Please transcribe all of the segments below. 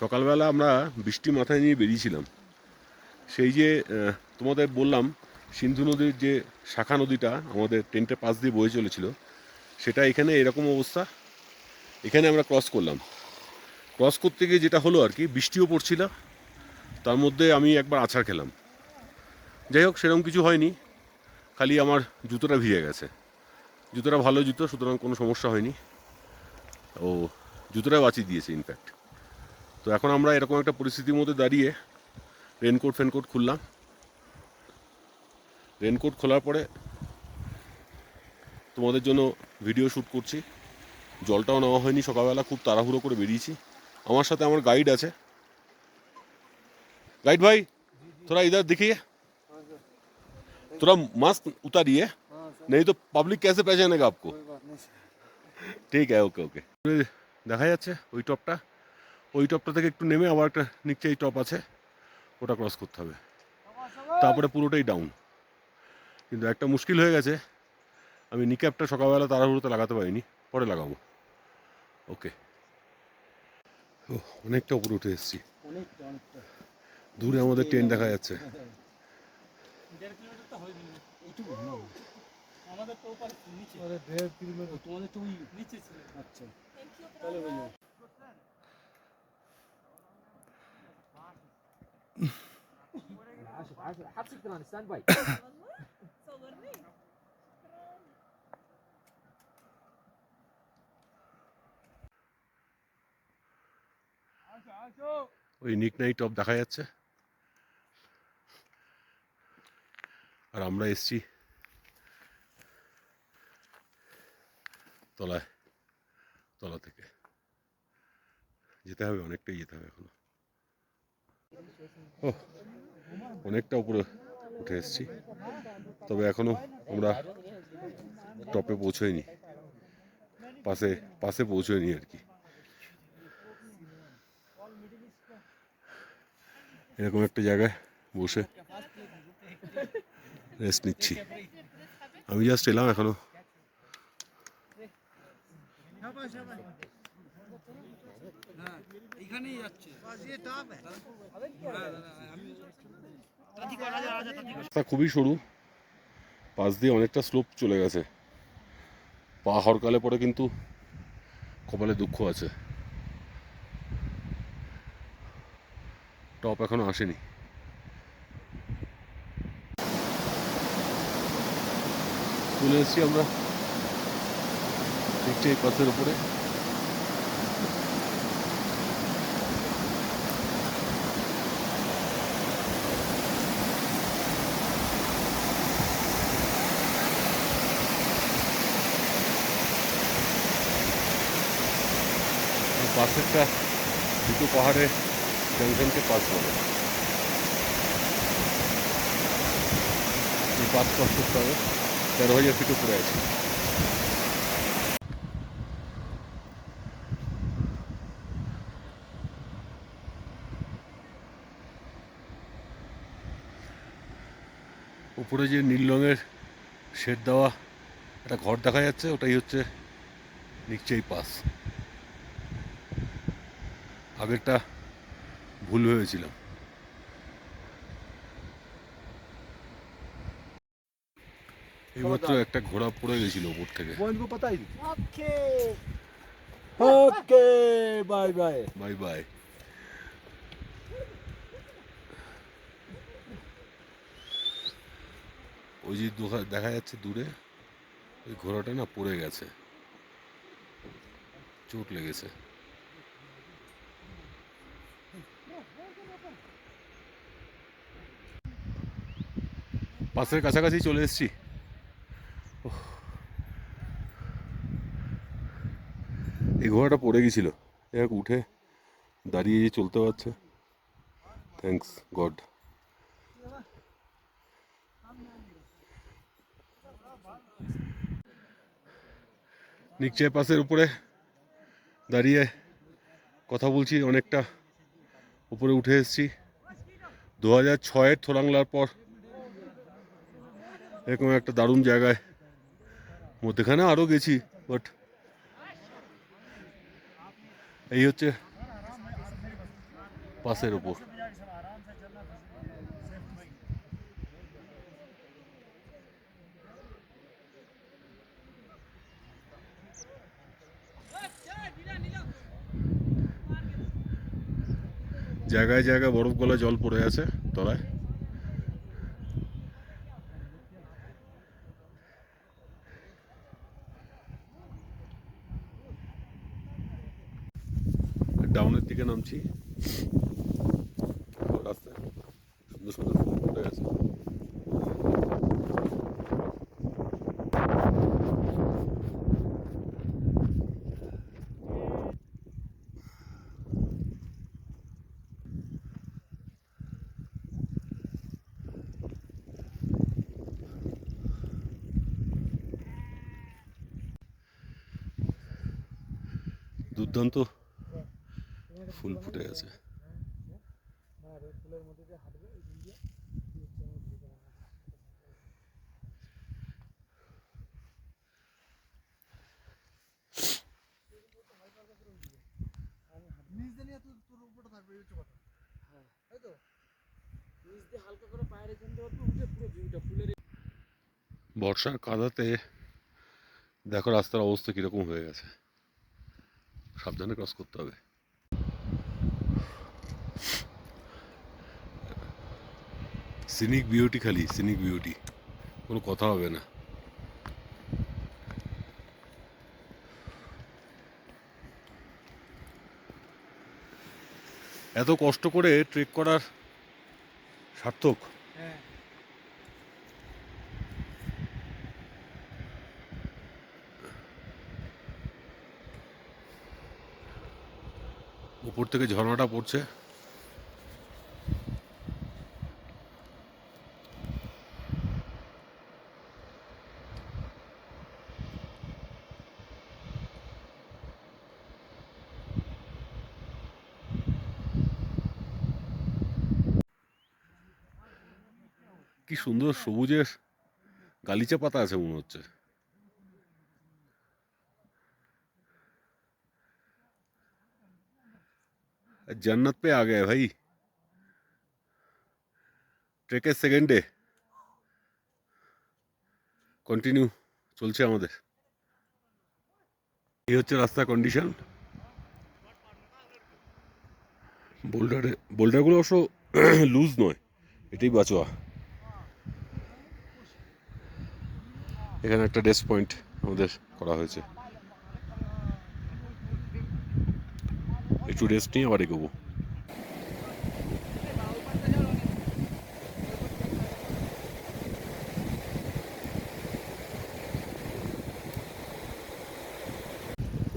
সকালবেলা আমরা বৃষ্টি মাথায় নিয়ে বেরিয়েছিলাম। সেই যে তোমাদের বললাম, সিন্ধু নদীর যে শাখা নদীটা আমাদের টেন্টের পাশ দিয়ে বয়ে চলেছিল, সেটা এখানে এরকম অবস্থা। এখানে আমরা ক্রস করলাম। ক্রস করতে গিয়ে যেটা হলো আর কি, বৃষ্টিও পড়ছিল। তার মধ্যে আমি একবার আছাড় খেলাম। যাই হোক, সেরকম কিছু হয়নি। খালি আমার জুতোটা ভিজে গেছে। জুতোটা ভালো জুতো, সুতরাং কোনো সমস্যা হয়নি। ও জুতোটা বাঁচিয়ে দিয়েছে ইনফ্যাক্ট তো এখন আমরা এরকম একটা পরিস্থিতির মধ্যে দাঁড়িয়ে রেনকোট ফেনকোট খুললাম রেনকোট খোলার পরে তোমাদের জন্য ভিডিও শ্যুট করছি জলটাও নেওয়া হয়নি সকালবেলা খুব তাড়াহুড়ো করে বেরিয়েছি আমার সাথে আমার গাইড আছে गाइड भाई थोड़ा इधर दिखिए थोड़ा मास्क उतारिए नहीं तो पब्लिक कैसे पहचानेगा आपको ঠিক আছে ওকে ওকে দেখা যাচ্ছে ওই টপটা ওই টপটা থেকে একটু নেমে আবার একটা নিচে এই টপ আছে ওটা ক্রস করতে হবে। তারপরে পুরোটাই ডাউন কিন্তু একটা মুশকিল হয়ে গেছে। আমি নিক্যাপটা সকালবেলা তাড়াহুড়োতে লাগাতে পারিনি পরে লাগাবো। ওকে ও অনেকটা উপরে উঠে এসেছি। দূরে আমাদের ট্রেন দেখা যাচ্ছে। আমাদের তো ওপারে নিচে। আরে দেড় কিলোমিটার। তোমাদের তো ওই নিচে ছিল। আচ্ছা। তাহলে হয়ে যাবে حبسك كمان ستاند باي صورني ওই নিক নাই টপ দেখা যাচ্ছে আর আমরা এসছি তলায় তলা থেকে যেতে হবে অনেকটাই যেতে হবে এখনো অনেকটা উপরে উঠে এসেছি। তবে এখনও আমরা টপে পৌঁছোইনি। পাশে পাশে পৌঁছোইনি আর কি। এরকম একটা জায়গায় বসে রেস্ট নিচ্ছি। আমি জাস্ট এলাম এখনও। এইখানেই যাচ্ছে। খুবই সরু। পাশ দিয়ে অনেকটা স্লোপ চলে গেছে। পা হরকালে পরে কিন্তু কপালে দুঃখ আছে। টপ এখনও আসেনি। চলে এসেছি আমরা। ঠিকঠাক এই পাশের উপরে। পাশেরটা দুটো পাহাড়ে জংশনকে পাস বলে এই পাস ক্রস করতে হবে তেরো হাজার ফিট উপরে আছে। উপরে যে নীল রঙের শেড দেওয়া একটা ঘর দেখা যাচ্ছে, ওটাই হচ্ছে নিশ্চয়ই পাস। আগেরটা ভুল হয়েছিলাম এইমাত্র একটা ঘোড়া পড়ে গেছিল উপর থেকে। Okay. Bye bye. Bye bye. ওই যে দেখা যাচ্ছে দূরে ওই ঘোড়াটা না পড়ে গেছে। চোট লেগেছে। পাশের কাছাকাছি চলে এসেছি। এই ঘোড়াটা পড়ে গেছিল। এক উঠে দাঁড়িয়ে চলতে পারছে। থ্যাংকস গড নিচে পাশের উপরে দাঁড়িয়ে কথা বলছি অনেকটা। উপরে উঠে এসেছি। দু হাজার ছয়ের থোলাংলার পর এরকম একটা দারুণ জায়গায়। মধ্যেখানে আরও গেছি বাট এই হচ্ছে পাসের ওপর জায়গায় জায়গায় বরফ গলা জল পড়ে আছে তলায়। ডাউনের দিকে নামছি। সুন্দর সুন্দর ফুল দুর্দান্ত ফুল ফুটে আছে হালকা করে পায়ের এখান থেকে একটু উঠে পুরো ভিউটা ফুলের বর্ষার কাদাতে দেখো রাস্তার অবস্থা কীরকম হয়ে গেছে। সাবধানে ক্রস করতে হবে। সিনিক বিউটি খালি সিনিক বিউটি কোনো কথা হবে না। এত কষ্ট করে ট্রেক করার সার্থক। হ্যাঁ। উপর থেকে ঝর্ণাটা পড়ছে। সুন্দর সবুজের গালিচা পাতা আছে মনে হচ্ছে जन्नत पे आ गए भाई ট্রেকের সেকেন্ড ডে কন্টিনিউ চলছে আমাদের এই হচ্ছে রাস্তার কন্ডিশন বোল্ডারে বোল্ডারগুলো অবশ্য লুজ নয় এটাই বাঁচোয়া এখানে একটা ডেস্ক পয়েন্ট আমাদের করা হয়েছে। একটু রেস্ট নিয়ে আবার এগোবো।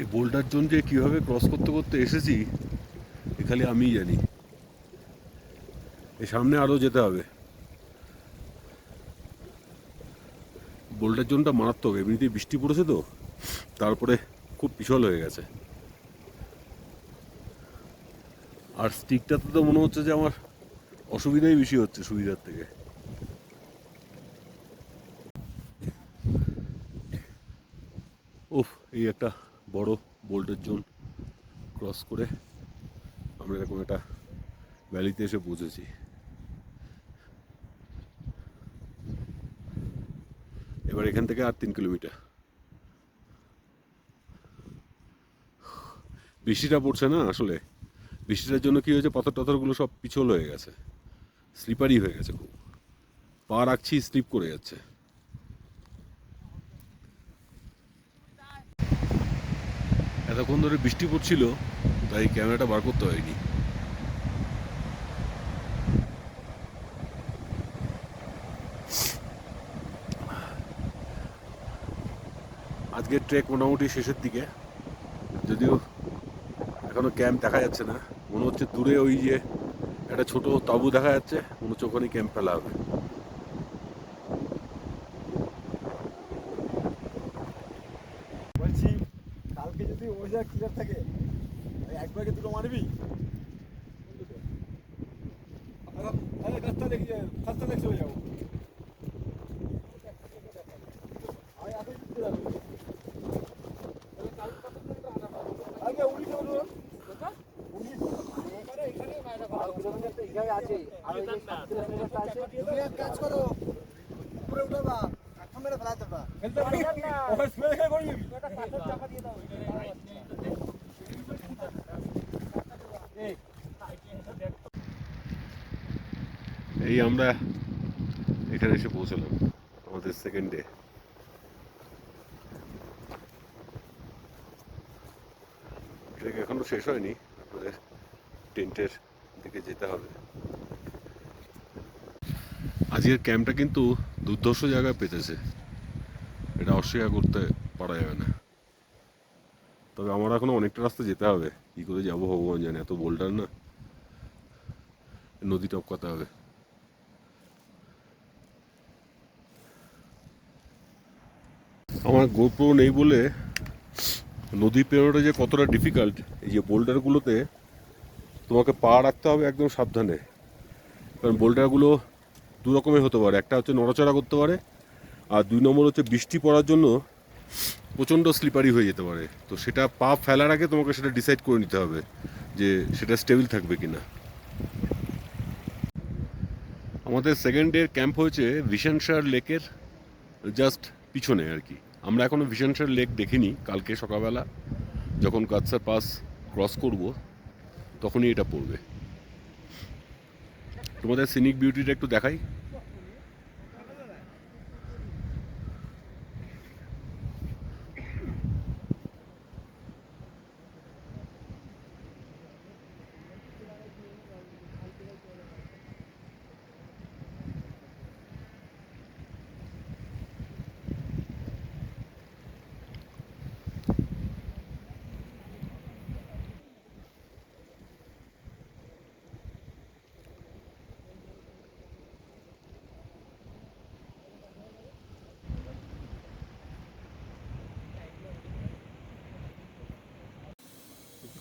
এই বোল্ডার জোন যে কীভাবে ক্রস করতে করতে এসেছি, এ খালি আমিই জানি। এ সামনে আরও যেতে হবে। বোল্ডার জোনটা মারাত্মক, এমনিতেই বৃষ্টি পড়েছে তো। তারপরে খুব পিছল হয়ে গেছে। আর স্টিকটাতে তো মনে হচ্ছে যে আমার অসুবিধাই বেশি হচ্ছে সুবিধার থেকে। উফ, এই একটা বড় বোল্টের জোন ক্রস করে আমরা এরকম একটা ভ্যালিতে এসে পৌঁছেছি। এবার এখান থেকে আর তিন কিলোমিটার। বৃষ্টিটা পড়ছে না আসলে? বৃষ্টিটার জন্য কি হয়েছে? পাথর টাথরগুলো সব পিছল হয়ে গেছে। স্লিপারি হয়ে গেছে খুব। পা রাখছি, স্লিপ করে যাচ্ছে। এতক্ষণ ধরে বৃষ্টি পড়ছিল, তাই ক্যামেরাটা বার করতে হয়নি। আজকের ট্রেক মোটামুটি শেষের দিকে। যদিও এখনও ক্যাম্প দেখা যাচ্ছে না। মনে হচ্ছে দূরে ওই যে একটা ছোট তাঁবু দেখা যাচ্ছে। মনে হচ্ছে ওখানে ক্যাম্প ফেলা হবে। বলছি, কালকে যদি ওয়েদার ক্লিয়ার থাকে এক ব্যাগে দুটো মারবি? রাস্তা দেখি রাস্তা দেখে চলে যাব। আমি এত ঘুরতে যাব আগে উড়ি যাব উড়ি এখানে বাইরে ঠিকঠাক আছে। আর ওই আছে তুমি এক কাজ করো উপরে উঠে বা ফেলাতে করে দিয়ে দাও। এই আমরা এখানে এসে পৌঁছলাম আমাদের সেকেন্ড ডে ট্রেক এখনও শেষ হয়নি আমাদের টেন্টের দিকে যেতে হবে। আজকের ক্যাম্পটা কিন্তু দুর্ধর্ষ জায়গায় পেতেছে। এটা অস্বীকার করতে পারা যাবে না। তবে আমার এখনও অনেকটা রাস্তা যেতে হবে। কি করে যাব ভগবান জানে, এত বোল্ডার না? নদী টপকাতে হবে। আমার গোপ্রো নেই বলে নদী পেরোটা যে কতটা ডিফিকাল্ট এই যে বোল্ডারগুলোতে তোমাকে পা রাখতে হবে একদম সাবধানে। কারণ বোল্ডারগুলো দু রকমের হতে পারে। একটা হচ্ছে নড়াচড়া করতে পারে, আর দুই নম্বর হচ্ছে বৃষ্টি পড়ার জন্য প্রচণ্ড স্লিপারি হয়ে যেতে পারে। তো সেটা পা ফেলার আগে তোমাকে সেটা ডিসাইড করে নিতে হবে যে সেটা স্টেবল থাকবে কি না আমাদের সেকেন্ড ডে ক্যাম্প হয়েছে ভিশনসার লেকের জাস্ট পিছনে আর কি। আমরা এখনও ভিশনসার লেক দেখিনি, কালকে সকালবেলা যখন গাছসার পাস ক্রস করব তখনই এটা পড়বে। তোমাদের সিনিক বিউটিটা একটু দেখাই।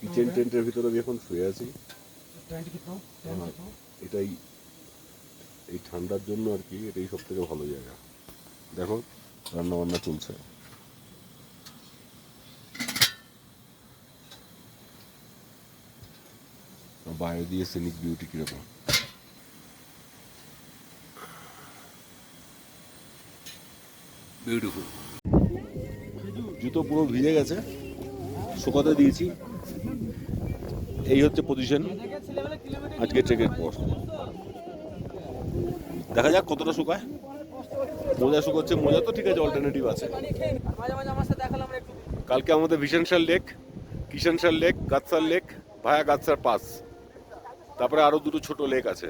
কিচেন টেন্টের ভিতরে আমি এখন শুয়ে আছি। আর এটাই এই ঠান্ডার জন্য আর কি এটাই সব থেকে ভালো জায়গা। দেখো রান্না বান্না চলছে বাইরে দিয়ে সিনিক বিউটি কীরকম? বিউটিফুল জুতো পুরো ভিজে গেছে। শুকাতে দিয়েছি। এই হচ্ছে পজিশন আজকে ট্রেকের পর দেখা যাক কতটা শুকায়। মোজা শুকোচ্ছে, মোজা তো ঠিক আছে অল্টারনেটিভ আছে। কালকে আমাদের Vishansar lake Kishansar lake Gadsar lake via Gadsar pass তারপরে আরও দুটো ছোট লেক আছে।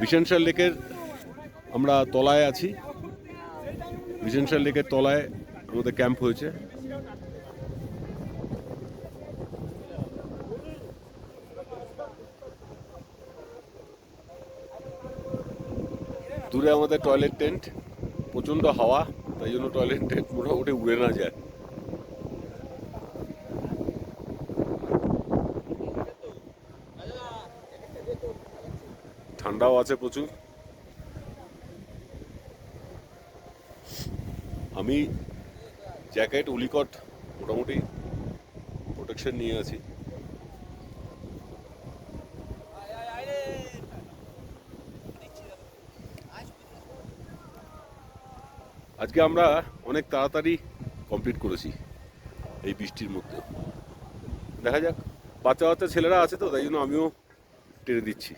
ভিশনসার লেকের আমরা তলায় আছি। ভিশনসার লেকের তলায় আমাদের ক্যাম্প হয়েছে। দূরে আমাদের টয়লেট টেন্ট প্রচণ্ড হাওয়া, তাই জন্য টয়লেট টেন্ট মোটামুটি উড়ে না যায়। ঠান্ডাও আছে প্রচুর। আমি জ্যাকেট, উলিকট মোটামুটি প্রোটেকশন নিয়ে আছি। আজকে আমরা অনেক তাড়াতাড়ি কমপ্লিট করেছি এই বৃষ্টির মধ্যে। দেখা যাক বাচ্চা বাচ্চা ছেলেরা আছে তো, তাই জন্য আমিও টেনে দিচ্ছি।